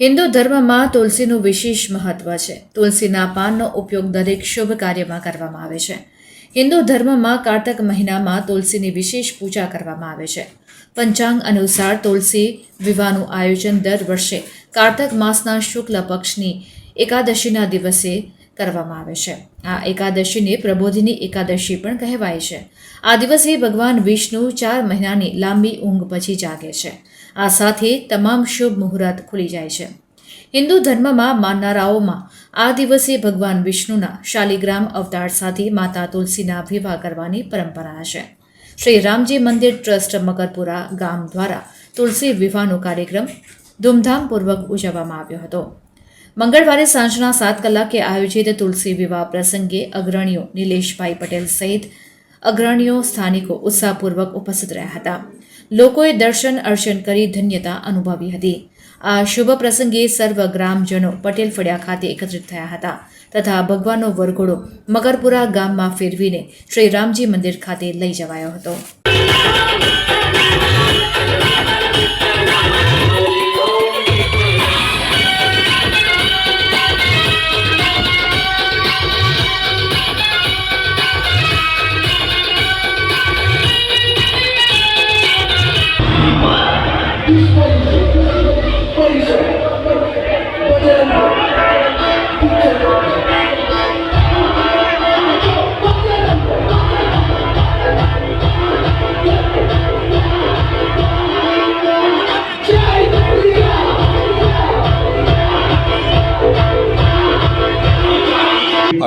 હિન્દુ ધર્મમાં તુલસીનું વિશેષ મહત્વ છે. તુલસીના પાનનો ઉપયોગ દરેક શુભ કાર્યમાં કરવામાં આવે છે. હિન્દુ ધર્મમાં કારતક મહિનામાં તુલસીની વિશેષ પૂજા કરવામાં આવે છે. પંચાંગ અનુસાર તુલસી વિવાહનું આયોજન દર વર્ષે કારતક માસના શુક્લ પક્ષની એકાદશીના દિવસે કરવામાં આવે છે. આ એકાદશીને પ્રબોધિની એકાદશી પણ કહેવાય છે. આ દિવસે ભગવાન વિષ્ણુ ચાર મહિનાની લાંબી ઊંઘ પછી જાગે છે. આ સાથે તમામ શુભ મુહૂર્ત ખુલી જાય છે. હિન્દુ ધર્મમાં માનનારાઓમાં આ દિવસે ભગવાન વિષ્ણુના શાલિગ્રામ અવતાર સાથે માતા તુલસીના વિવાહ કરવાની પરંપરા છે. શ્રી રામજી મંદિર ટ્રસ્ટ મકરપુરા ગામ દ્વારા તુલસી વિવાહનો કાર્યક્રમ ધૂમધામપૂર્વક ઉજવવામાં આવ્યો હતો. મંગળવારે સાંજના સાત કલાકે આયોજિત તુલસી વિવાહ પ્રસંગે અગ્રણીઓ નિલેશભાઈ પટેલ સહિત અગ્રણીઓ સ્થાનિકો ઉત્સાહપૂર્વક ઉપસ્થિત રહ્યા હતા. લોકોએ દર્શન અર્ચન કરી ધન્યતા અનુભવી હતી. આ શુભ પ્રસંગે સર્વ ગ્રામજનો પટેલ ફળિયા ખાતે એકત્રિત થયા હતા તથા ભગવાનનો વરઘોડો મકરપુરા ગામમાં ફેરવીને શ્રી રામજી મંદિર ખાતે લઈ જવાયો હતો.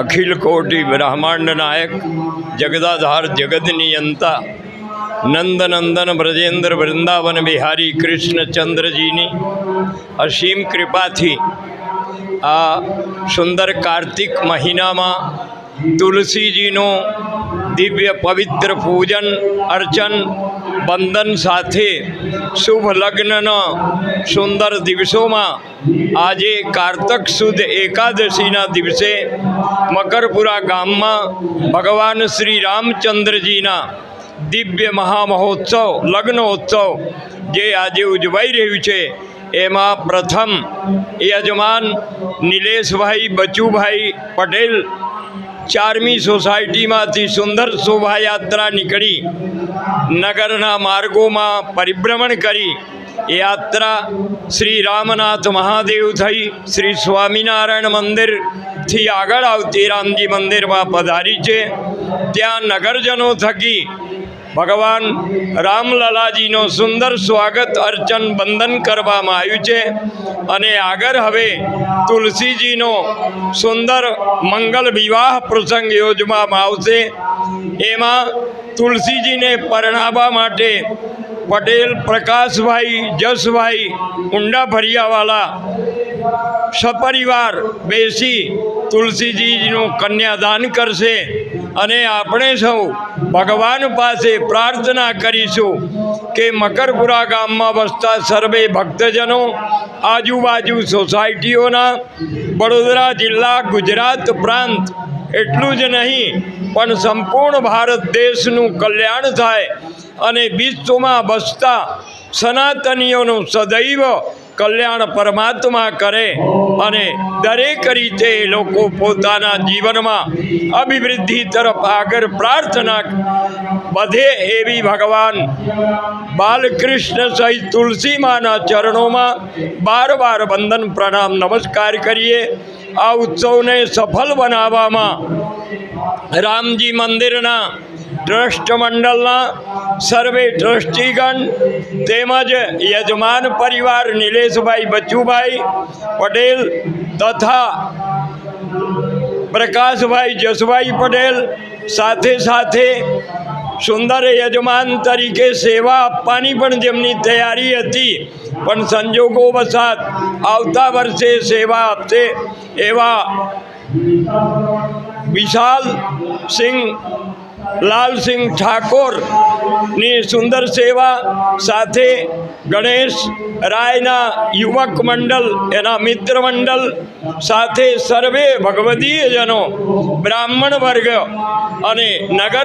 અખિલ કોટી બ્રહ્માંડ નાયક, જગદાધાર જગત નિયંતા નંદનંદન બ્રજેન્દ્ર વૃંદાવન બિહારી કૃષ્ણચંદ્રજીની અસીમ કૃપાથી આ સુંદર કાર્તિક મહિનામાં તુલસીજીનું દિવ્ય પવિત્ર પૂજન, અર્ચન બંધન સાથે શુભ લગ્નના સુંદર દિવસોમાં આજે કારતક સુદ એકાદશીના દિવસે મકરપુરા ગામમાં ભગવાન શ્રી રામચંદ્રજીના દિવ્ય મહામહોત્સવ, લગ્નોત્સવ જે આજે ઉજવાઈ રહ્યું છે, એમાં પ્રથમ યજમાન નિલેશભાઈ બચુભાઈ પટેલ ચારમી સોસાયટીમાંથી સુંદર શોભાયાત્રા નીકળી. નગરના માર્ગોમાં પરિભ્રમણ કરી. યાત્રા શ્રી રામનાથ મહાદેવ થઈ. શ્રી સ્વામિનારાયણ મંદિરથી આગળ આવતી રામજી મંદિરમાં પધારી છે. ત્યાં નગરજનો થકી ભગવાન રામલલાજીનો સુંદર સ્વાગત અર્ચન બંધન કરવામાં આવ્યું છે. અને આગળ હવે તુલસીજીનો સુંદર મંગલ વિવાહ પ્રસંગ યોજવામાં આવશે. એમાં તુલસીજીને પરણાવવા માટે પટેલ પ્રકાશભાઈ, જસભાઈ, ઊંડા ભરિયાવાલા સપરિવાર બેસી તુલસીજીનું કન્યાદાન કરશે અને આપણે સૌ ભગવાન પાસે પ્રાર્થના કરીશું કે મકરપુરા ગામમાં વસતા સર્વે ભક્તજનો, આજુબાજુ સોસાયટીઓના, વડોદરા જિલ્લા, ગુજરાત પ્રાંત, એટલું જ નહીં, પણ સંપૂર્ણ ભારત દેશનું કલ્યાણ થાય અને વિશ્વમાં વસતા સનાતનીઓનું સદૈવ કલ્યાણ પરમાત્મા કરે અને દરેક રીતે લોકો પોતાના જીવનમાં અભિવૃદ્ધિ તરફ આગળ પ્રાર્થના વધે એવી ભગવાન બાલકૃષ્ણ સહિત તુલસી માના ચરણોમાં બાર બાર વંદન પ્રણામ નમસ્કાર કરીએ. આ ઉત્સવને સફળ બનાવવામાં રામજી મંદિરના ટ્રસ્ટ મંડળના સર્વે ટ્રસ્ટીગણ તેમજ યજમાન પરિવાર નિલેશભાઈ બચ્ચુભાઈ પટેલ તથા પ્રકાશભાઈ જસભાઈ પટેલ સાથે સાથે સુંદર યજમાન તરીકે સેવા આપવાની પણ જેમની તૈયારી હતી પણ સંજોગો વસાત આવતા વર્ષે સેવા આપશે એવા વિશાલ સિંહ લાલસિંહ ઠાકોરની સુંદર સેવા સાથે ગણેશ રાયના યુવક મંડળ, એના મિત્ર મંડળ સાથે સર્વે ભગવદીયજનો બ્રાહ્મણ વર્ગ અને નગર